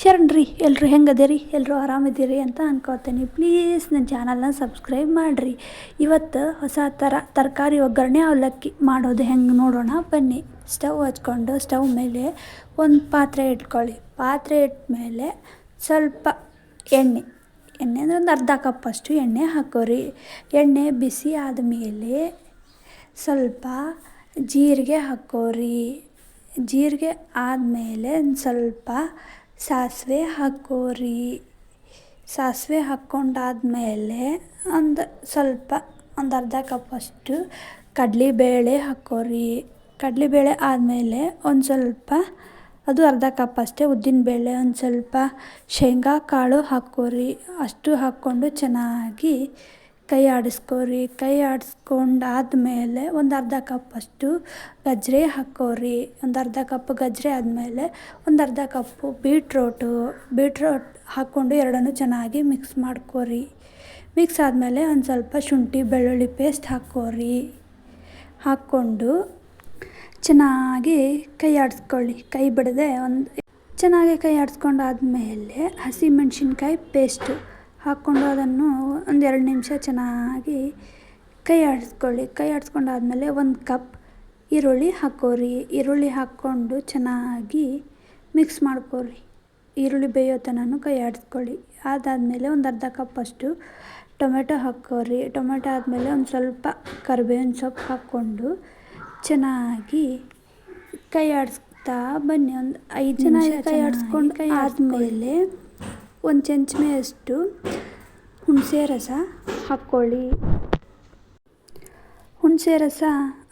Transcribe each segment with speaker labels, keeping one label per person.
Speaker 1: ಶರಣ್ರಿ ಎಲ್ಲರೂ ಹೆಂಗದಿರಿ ಎಲ್ಲರೂ ಆರಾಮಿದ್ದೀರಿ ಅಂತ ಅನ್ಕೋತೀನಿ. ಪ್ಲೀಸ್ ನನ್ನ ಚಾನಲ್ನ ಸಬ್ಸ್ಕ್ರೈಬ್ ಮಾಡಿರಿ. ಇವತ್ತು ಹೊಸ ಥರ ತರಕಾರಿ ಒಗ್ಗರಣೆ ಅವಲಕ್ಕಿ ಮಾಡೋದು ಹೆಂಗೆ ನೋಡೋಣ ಬನ್ನಿ. ಸ್ಟವ್ ಹಚ್ಕೊಂಡು ಸ್ಟವ್ ಮೇಲೆ ಒಂದು ಪಾತ್ರೆ ಇಟ್ಕೊಳ್ಳಿ. ಪಾತ್ರೆ ಇಟ್ಮೇಲೆ ಸ್ವಲ್ಪ ಎಣ್ಣೆ ಎಣ್ಣೆ ಅಂದರೆ ಒಂದು ಅರ್ಧ ಕಪ್ಪಷ್ಟು ಎಣ್ಣೆ ಹಾಕೋರಿ. ಎಣ್ಣೆ ಬಿಸಿ ಆದಮೇಲೆ ಸ್ವಲ್ಪ ಜೀರಿಗೆ ಹಾಕೋರಿ. ಜೀರಿಗೆ ಆದಮೇಲೆ ಒಂದು ಸ್ವಲ್ಪ ಸಾಸಿವೆ ಹಾಕೋರಿ. ಸಾಸಿವೆ ಹಾಕ್ಕೊಂಡಾದ್ಮೇಲೆ ಒಂದು ಸ್ವಲ್ಪ, ಒಂದು ಅರ್ಧ ಕಪ್ ಕಪ್ಪಷ್ಟು ಕಡಲೆಬೇಳೆ ಹಾಕೋರಿ. ಕಡಲೆಬೇಳೆ ಆದಮೇಲೆ ಒಂದು ಸ್ವಲ್ಪ, ಅದು ಅರ್ಧ ಕಪ್ ಅಷ್ಟೇ ಉದ್ದಿನಬೇಳೆ, ಒಂದು ಸ್ವಲ್ಪ ಶೇಂಗಾ ಕಾಳು ಹಾಕೋರಿ. ಅಷ್ಟು ಹಾಕ್ಕೊಂಡು ಚೆನ್ನಾಗಿ ಕೈ ಆಡಿಸ್ಕೋರಿ, ಕೈ ಆಡಿಸ್ಕೊಂಡಾದ್ಮೇಲೆ ಒಂದು ಅರ್ಧ ಕಪ್ಪಷ್ಟು ಗಜ್ಜರಿ ಹಾಕೋರಿ ಒಂದು ಅರ್ಧ ಕಪ್ ಗಜ್ಜರಿ ಆದಮೇಲೆ ಒಂದು ಅರ್ಧ ಕಪ್ಪು ಬೀಟ್ರೋಟು ಬೀಟ್ರೋಟ್ ಹಾಕ್ಕೊಂಡು ಎರಡನ್ನೂ ಚೆನ್ನಾಗಿ ಮಿಕ್ಸ್ ಮಾಡ್ಕೋರಿ. ಮಿಕ್ಸ್ ಆದಮೇಲೆ ಒಂದು ಸ್ವಲ್ಪ ಶುಂಠಿ, ಬೆಳ್ಳುಳ್ಳಿ ಪೇಸ್ಟ್ ಹಾಕೋರಿ ಹಾಕ್ಕೊಂಡು ಚೆನ್ನಾಗಿ ಕೈ ಆಡಿಸ್ಕೊಳ್ಳಿ. ಕೈ ಬಿಡದೆ ಒಂದು ಚೆನ್ನಾಗಿ ಕೈ ಆಡಿಸ್ಕೊಂಡಾದ್ಮೇಲೆ ಹಸಿಮೆಣ್ಸಿನ್ಕಾಯಿ ಪೇಸ್ಟು ಹಾಕ್ಕೊಂಡು ಅದನ್ನು ಒಂದೆರಡು ನಿಮಿಷ ಚೆನ್ನಾಗಿ ಕೈ ಆಡಿಸ್ಕೊಳ್ಳಿ. ಕೈ ಆಡಿಸ್ಕೊಂಡಾದ್ಮೇಲೆ ಒಂದು ಕಪ್ ಈರುಳ್ಳಿ ಹಾಕೋರಿ ಈರುಳ್ಳಿ ಹಾಕ್ಕೊಂಡು ಚೆನ್ನಾಗಿ ಮಿಕ್ಸ್ ಮಾಡ್ಕೊರಿ ಈರುಳ್ಳಿ ಬೇಯೋ ತನಕ ಕೈ ಆಡಿಸ್ಕೊಳ್ಳಿ. ಅದಾದಮೇಲೆ ಒಂದು ಅರ್ಧ ಕಪ್ಪಷ್ಟು ಟೊಮೆಟೊ ಹಾಕೋರಿ ಟೊಮೆಟೊ ಆದಮೇಲೆ ಒಂದು ಸ್ವಲ್ಪ ಕರಿಬೇವಿನ ಸೊಪ್ಪು ಹಾಕ್ಕೊಂಡು ಚೆನ್ನಾಗಿ ಕೈ ಆಡಿಸ್ತಾ ಬನ್ನಿ. ಒಂದು ಐದು ಜನ ಕೈ ಆಡಿಸ್ಕೊಂಡು ಕೈ ಆದಮೇಲೆ ಒಂದು ಚಮಚಮೆಯಷ್ಟು ಹುಣಸೆ ರಸ ಹಾಕ್ಕೊಳ್ಳಿ. ಹುಣಸೆ ರಸ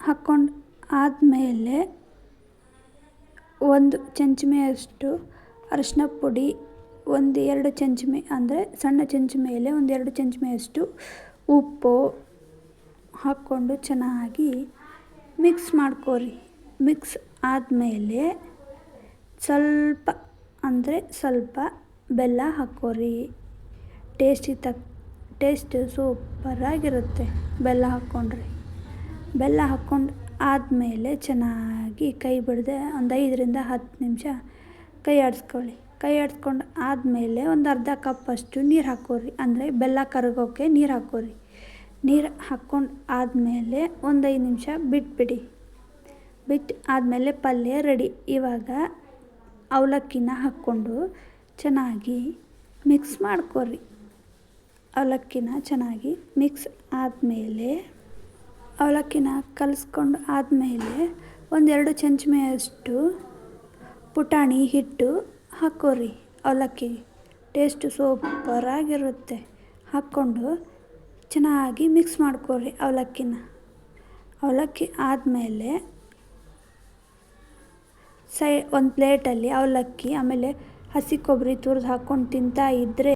Speaker 1: ಹಾಕ್ಕೊಂಡು ಆದಮೇಲೆ ಒಂದು ಚಮಚಮೆಯಷ್ಟು ಅರಿಶಿನ ಪುಡಿ, ಒಂದು ಎರಡು ಚಮಚಮೆ ಅಂದರೆ ಸಣ್ಣ ಚಮಚಮೆಯಲ್ಲಿ ಒಂದು ಎರಡು ಚಮಚಮೆಯಷ್ಟು ಉಪ್ಪು ಹಾಕ್ಕೊಂಡು ಚೆನ್ನಾಗಿ ಮಿಕ್ಸ್ ಮಾಡ್ಕೋರಿ. ಮಿಕ್ಸ್ ಆದಮೇಲೆ ಸ್ವಲ್ಪ ಅಂದರೆ ಸ್ವಲ್ಪ ಬೆಲ್ಲ ಹಾಕ್ಕೋರಿ. ಟೇಸ್ಟಿ ತಕ್ಕ ಟೇಸ್ಟ್ ಸೂಪರಾಗಿರುತ್ತೆ ಬೆಲ್ಲ ಹಾಕ್ಕೊಂಡ್ರೆ. ಬೆಲ್ಲ ಹಾಕ್ಕೊಂಡು ಆದಮೇಲೆ ಚೆನ್ನಾಗಿ ಕೈ ಬಿಡದೆ ಒಂದು ಐದರಿಂದ ಹತ್ತು ನಿಮಿಷ ಕೈ ಆಡಿಸ್ಕೊಳ್ಳಿ. ಕೈ ಆಡಿಸ್ಕೊಂಡು ಆದಮೇಲೆ ಒಂದು ಅರ್ಧ ಕಪ್ಪಷ್ಟು ನೀರು ಹಾಕ್ಕೋರಿ. ಅಂದರೆ ಬೆಲ್ಲ ಕರಗೋಕೆ ನೀರು ಹಾಕ್ಕೋರಿ. ನೀರು ಹಾಕ್ಕೊಂಡು ಆದಮೇಲೆ ಒಂದು ಐದು ನಿಮಿಷ ಬಿಟ್ಬಿಡಿ. ಬಿಟ್ಟು ಆದಮೇಲೆ ಪಲ್ಯ ರೆಡಿ. ಇವಾಗ ಅವಲಕ್ಕಿನ ಹಾಕ್ಕೊಂಡು ಚೆನ್ನಾಗಿ ಮಿಕ್ಸ್ ಮಾಡ್ಕೊರಿ ಅವಲಕ್ಕಿನ ಚೆನ್ನಾಗಿ ಮಿಕ್ಸ್ ಆದಮೇಲೆ ಅವಲಕ್ಕಿನ ಕಲಸ್ಕೊಂಡು ಆದಮೇಲೆ ಒಂದೆರಡು ಚಮಚಮೆಯಷ್ಟು ಪುಟಾಣಿ ಹಿಟ್ಟು ಹಾಕೋರಿ ಅವಲಕ್ಕಿ ಟೇಸ್ಟು ಸೂಪರಾಗಿರುತ್ತೆ. ಹಾಕ್ಕೊಂಡು ಚೆನ್ನಾಗಿ ಮಿಕ್ಸ್ ಮಾಡ್ಕೊರಿ ಅವಲಕ್ಕಿನ. ಅವಲಕ್ಕಿ ಆದಮೇಲೆ ಸೈ, ಒಂದು ಪ್ಲೇಟಲ್ಲಿ ಅವಲಕ್ಕಿ ಆಮೇಲೆ ಹಸಿ ಕೊಬ್ಬರಿ ತುರ್ದು ಹಾಕ್ಕೊಂಡು ತಿಂತಾ ಇದ್ದರೆ